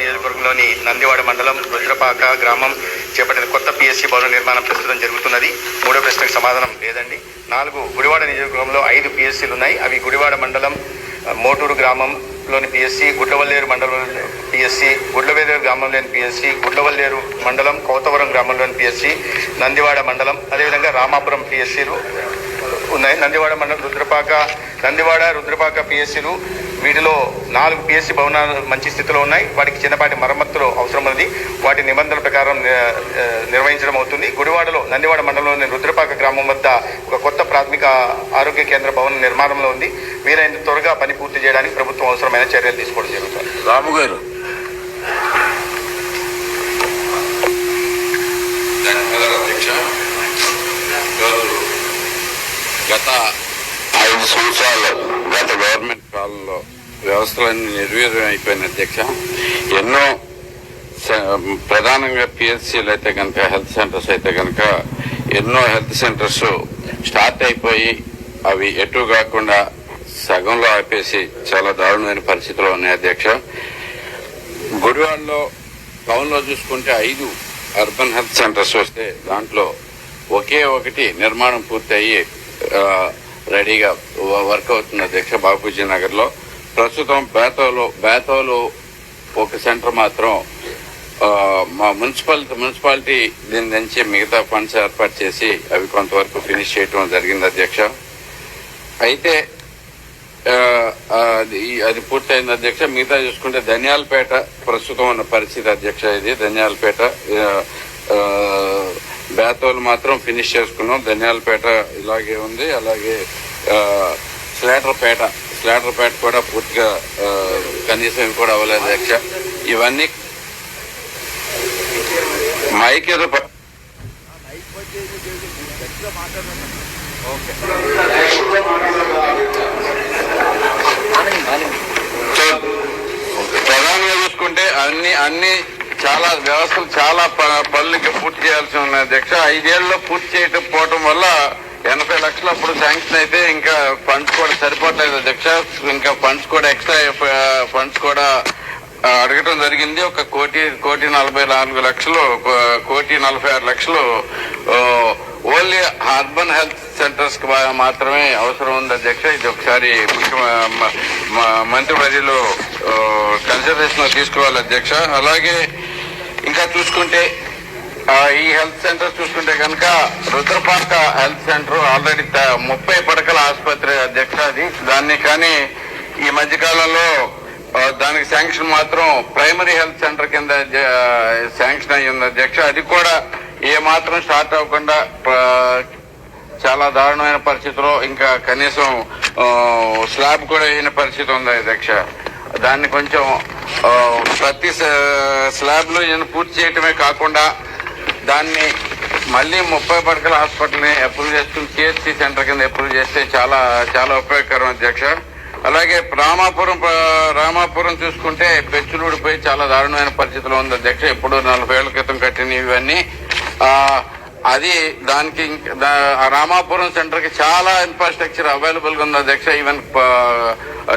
నియోజకవర్గంలోని నందివాడ మండలం రుద్రపాక గ్రామం చేపట్టిన కొత్త పిఎస్సి భవన నిర్మాణం ప్రస్తుతం జరుగుతున్నది. మూడో ప్రశ్నకు సమాధానం లేదండి. నాలుగు గుడివాడ నియోజకవర్గంలో ఐదు పిఎస్సీలు ఉన్నాయి. అవి గుడివాడ మండలం మోటూరు గ్రామంలోని పిఎస్సీ గుడ్లవల్లేరు మండలం పిఎస్సి గుడ్లవేలేరు గ్రామంలోని పిఎస్సి గుడ్లవల్లేరు మండలం కోతవరం గ్రామంలోని పిఎస్సీ నందివాడ మండలం అదేవిధంగా రామాపురం పిఎస్సీలు ఉన్నాయి. నందివాడ మండలం రుద్రపాక నందివాడ రుద్రపాక పిఎస్సీలు వీటిలో నాలుగు పిఎస్సి భవనాలు మంచి స్థితిలో ఉన్నాయి. వాటికి చిన్నపాటి మరమ్మతులు అవసరం ఉన్నది. వాటి నిబంధనల ప్రకారం నిర్వహించడం అవుతుంది. గుడివాడలో నందివాడ మండలంలోని రుద్రపాక గ్రామం వద్ద ఒక కొత్త ప్రాథమిక ఆరోగ్య కేంద్ర భవనం నిర్మాణంలో ఉంది. వీలైనంత త్వరగా పని పూర్తి చేయడానికి ప్రభుత్వం అవసరమైన చర్యలు తీసుకోవడం జరుగుతుంది. రాము గారు. గత ఐదు సంవత్సరాలు గత గవర్నమెంట్ కాలంలో వ్యవస్థలన్నీ నిర్వీర్యం అయిపోయిన అధ్యక్ష ఎన్నో ప్రధానంగా పిహెచ్సిలు అయితే కనుక హెల్త్ సెంటర్స్ అయితే కనుక ఎన్నో హెల్త్ సెంటర్స్ స్టార్ట్ అయిపోయి అవి ఎటు కాకుండా సగంలో ఆపేసి చాలా దారుణమైన పరిస్థితిలో ఉన్నాయి అధ్యక్ష. గుడివాడలో టౌన్లో చూసుకుంటే ఐదు అర్బన్ హెల్త్ సెంటర్స్ వస్తే దాంట్లో ఒకే ఒకటి నిర్మాణం పూర్తయి రెడీగా వర్క్ అవుతుంది అధ్యక్ష బాపూజీ నగర్లో ప్రస్తుతం బేతోలో బేతోలో ఒక సెంటర్ మాత్రం మా మున్సిపల్ మున్సిపాలిటీ దీని నుంచి మిగతా ఫండ్స్ ఏర్పాటు చేసి అవి కొంతవరకు ఫినిష్ చేయటం జరిగింది అధ్యక్ష. అయితే అది అది పూర్తయింది అధ్యక్ష. మిగతా చూసుకుంటే ధనియాలపేట ప్రస్తుతం ఉన్న పరిస్థితి అధ్యక్ష ఇది. ధనియాలపేట బేతోలు మాత్రం ఫినిష్ చేసుకున్నాం. ధనియాలపేట ఇలాగే ఉంది. అలాగే స్లాటర్పేట. స్లాటర్పేట కూడా పూర్తిగా కనీసం కూడా అవ్వలేదు అధ్యక్ష ఇవన్నీ మైక్ ఏదో ప్రధానంగా చూసుకుంటే అన్ని అన్ని చాలా వ్యవస్థలు చాలా ప- పనులకి పూర్తి చేయాల్సి ఉన్నాయి. అధ్యక్ష ఐదేళ్ళలో పూర్తి చేయకపోవడం వల్ల ఎనభై లక్షలు అప్పుడు శాంక్షన్ అయితే ఇంకా ఫండ్స్ కూడా సరిపోవట్లేదు అధ్యక్ష. ఇంకా ఫండ్స్ కూడా ఎక్స్ట్రా ఫండ్స్ కూడా అడగటం జరిగింది. ఒక కోటి కోటి నలభై నాలుగు లక్షలు కోటి నలభై ఆరు లక్షలు ఓన్లీ అర్బన్ హెల్త్ సెంటర్స్కి మాత్రమే అవసరం ఉంది అధ్యక్ష. ఇది ఒకసారి ముఖ్య మ- మ- కన్సిడరేషన్ తీసుకోవాలి అధ్యక్ష. అలాగే ఇంకా చూసుకుంటే ఈ హెల్త్ సెంటర్ చూసుకుంటే కనుక రుద్రపాక హెల్త్ సెంటర్ ఆల్రెడీ త- ముప్పై పడకల ఆసుపత్రి అధ్యక్ష అది. దాన్ని కానీ ఈ మధ్యకాలంలో దానికి శాంక్షన్ మాత్రం ప్రైమరీ హెల్త్ సెంటర్ కింద శాంక్షన్ అయ్యి ఉంది అధ్యక్ష. అది కూడా ఏ మాత్రం స్టార్ట్ అవ్వకుండా చాలా దారుణమైన పరిస్థితిలో ఇంకా కనీసం స్లాబ్ కూడా అయిన పరిస్థితి ఉంది అధ్యక్ష. దాన్ని కొంచెం ప్రతి స్లాబ్లో నేను పూర్తి చేయటమే కాకుండా దాన్ని మళ్ళీ ముప్పై పడకల హాస్పిటల్ని అప్రూవ్ చేసుకుని సిహెచ్సి సెంటర్ కింద అప్రూవ్ చేస్తే చాలా చాలా ఉపయోగకరం అధ్యక్ష. అలాగే రామాపురం రామాపురం చూసుకుంటే పెచ్చులూడిపోయి చాలా దారుణమైన పరిస్థితిలో ఉంది అధ్యక్ష. ఎప్పుడు నలభై ఏళ్ళ క్రితం కట్టిన ఇవన్నీ. అది దానికి రామాపురం సెంటర్కి చాలా ఇన్ఫ్రాస్ట్రక్చర్ అవైలబుల్గా ఉంది. అధ్యక్ష ఈవెన్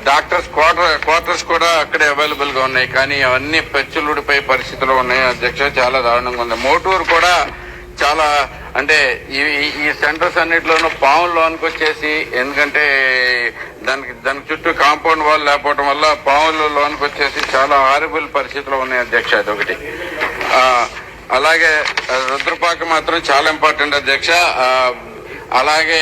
డాక్టర్స్ క్వార్టర్ క్వార్టర్స్ కూడా అక్కడే అవైలబుల్గా ఉన్నాయి. కానీ అవన్నీ పెచ్చులుడిపోయే పరిస్థితిలో ఉన్నాయి. అధ్యక్ష చాలా దారుణంగా ఉంది. మోటూరు కూడా చాలా అంటే ఈ ఈ- సెంటర్స్ అన్నిటిలోనూ పాములు లోనికి వచ్చేసి ఎందుకంటే దానికి దాని చుట్టూ కాంపౌండ్ వాల్ లేకపోవడం వల్ల పాములు లోనికి వచ్చేసి చాలా హారబుల్ పరిస్థితిలో ఉన్నాయి అధ్యక్ష అదొకటి. ఆ, అలాగే రుద్రపాక మాత్రం చాలా ఇంపార్టెంట్ అధ్యక్ష. అలాగే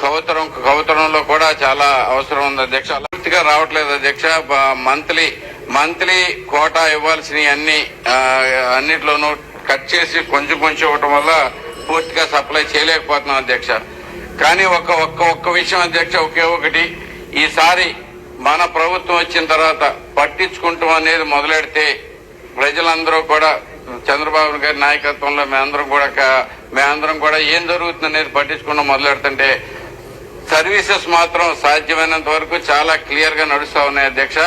కవతరం కవతరంలో కూడా చాలా అవసరం ఉంది అధ్యక్ష. పూర్తిగా రావట్లేదు అధ్యక్ష. మంత్లీ మంత్లీ కోటా ఇవ్వాల్సిన అన్ని అన్నిట్లోనూ కట్ చేసి కొంచెం కొంచెం ఇవ్వటం వల్ల పూర్తిగా సప్లై చేయలేకపోతున్నాం అధ్యక్ష. కానీ ఒక్క ఒక్క ఒక్క విషయం అధ్యక్ష ఒకే ఒకటి. ఈసారి మన ప్రభుత్వం వచ్చిన తర్వాత పట్టించుకుంటాం అనేది మొదలెడితే ప్రజలందరూ కూడా చంద్రబాబు గారి నాయకత్వంలో మేమందరం కూడా మేమందరం కూడా ఏం జరుగుతుందనేది పట్టించుకుండా మొదలెడుతుంటే సర్వీసెస్ మాత్రం సాధ్యమైనంత వరకు చాలా క్లియర్గా నడుస్తా ఉన్నాయి అధ్యక్ష.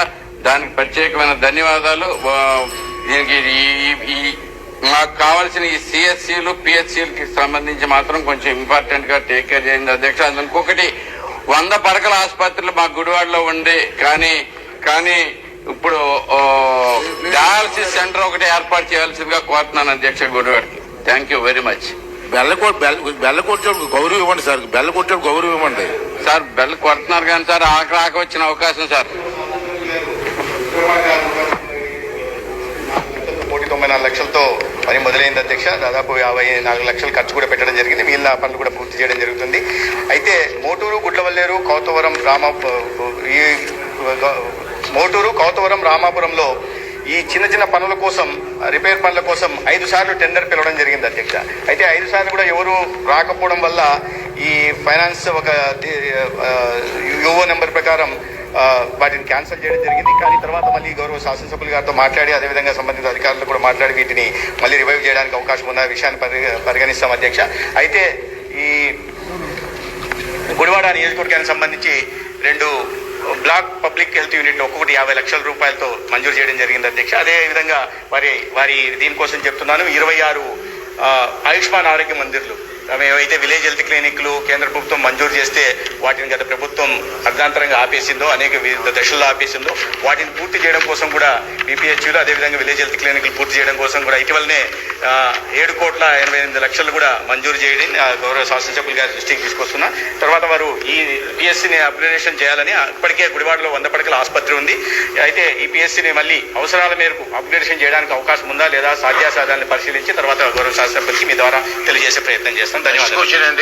దానికి ప్రత్యేకమైన ధన్యవాదాలు. దీనికి ఈ- ఈ- మాకు కావాల్సిన ఈ సిఎస్సీలు పిహెచ్సీలకి సంబంధించి మాత్రం కొంచెం ఇంపార్టెంట్గా టేక్ కేర్ చేయండి అధ్యక్ష. అందుకొకటి ఇంకొకటి వంద పడకల ఆసుపత్రులు మా గుడివాడలో ఉండే కానీ కానీ ఇప్పుడు డయాలసిస్ సెంటర్ ఒకటి ఏర్పాటు చేయాల్సిందిగా కోరుతున్నాను అధ్యక్ష గుడివాడికి థ్యాంక్ యూ వెరీ మచ్ బెల్లకో బెల్ల కొట్టేవాడు గౌరవం ఇవ్వండి సార్. బెల్ల కొట్టేవాడు గౌరవం ఇవ్వండి. సార్ బెల్ కొడుతున్నారు కానీ సార్ ఆక రాక వచ్చిన అవకాశం సార్. కోటి తొంభై నాలుగు లక్షలతో పని మొదలైంది అధ్యక్ష. దాదాపు యాభై నాలుగు లక్షలు ఖర్చు కూడా పెట్టడం జరిగింది. మిగిలిన పనులు కూడా పూర్తి చేయడం జరుగుతుంది. అయితే మోటూరు గుడ్లవల్లేరు కౌతవరం రామ ఈ మోటూరు కౌతవరం రామాపురంలో ఈ చిన్న చిన్న పనుల కోసం రిపేర్ పనుల కోసం ఐదు సార్లు టెండర్ పిలవడం జరిగింది అధ్యక్ష. అయితే ఐదు సార్లు కూడా ఎవరు రాకపోవడం వల్ల ఈ ఫైనాన్స్ ఒక యువో నెంబర్ ప్రకారం వాటిని క్యాన్సిల్ చేయడం జరిగింది. కానీ తర్వాత మళ్ళీ గౌరవ శాసనసభ్యులు గారితో మాట్లాడి అదేవిధంగా సంబంధిత అధికారులు కూడా మాట్లాడి వీటిని మళ్ళీ రివైవ్ చేయడానికి అవకాశం ఉన్న విషయాన్ని పరిగ- పరిగణిస్తాం అధ్యక్ష. అయితే ఈ గుడివాడ నియోజకవర్గానికి సంబంధించి రెండు బ్లాక్ పబ్లిక్ హెల్త్ యూనిట్ ఒక్కొక్కటి యాభై లక్షల రూపాయలతో మంజూరు చేయడం జరిగింది అధ్యక్ష. అదే విధంగా వారి వారి దీనికోసం చెప్తున్నాను ఇరవై ఆరు ఆయుష్మాన్ ఆరోగ్య మందిర్లు. ఏవైతే విలేజ్ హెల్త్ క్లినిక్లు కేంద్ర ప్రభుత్వం మంజూరు చేస్తే వాటిని గత ప్రభుత్వం అర్ధాంతరంగా ఆపేసిందో అనేక వివిధ దశల్లో ఆపేసిందో వాటిని పూర్తి చేయడం కోసం కూడా బీపీహెచ్యూలు అదేవిధంగా విలేజ్ హెల్త్ క్లినిక్లు పూర్తి చేయడం కోసం కూడా ఇటీవలనే ఏడు కోట్ల ఎనభై ఎనిమిది లక్షలు కూడా మంజూరు చేయడం గౌరవ గౌరవ శాసనసభ్యులు గారి దృష్టికి తీసుకొస్తున్నా. తర్వాత వారు ఈ పిఎస్సిని అప్గ్రేడేషన్ చేయాలని ఇప్పటికే గుడివాడలో వంద పడకల ఆసుపత్రి ఉంది. అయితే ఈ పిఎస్సిని మళ్ళీ అవసరాల మేరకు అప్గ్రేడేషన్ చేయడానికి అవకాశం ఉందా లేదా సాధ్యాసాధాన్ని పరిశీలించి తర్వాత గౌరవ శాసనసభ్యులకి మీ ద్వారా తెలియజేసే ప్రయత్నం చేస్తాం. ధన్యవాదాలు.